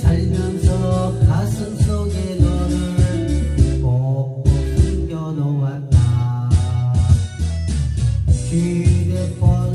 살면서 가슴 속에 너를 꼭꼭 숨겨놓았다. 휴대폰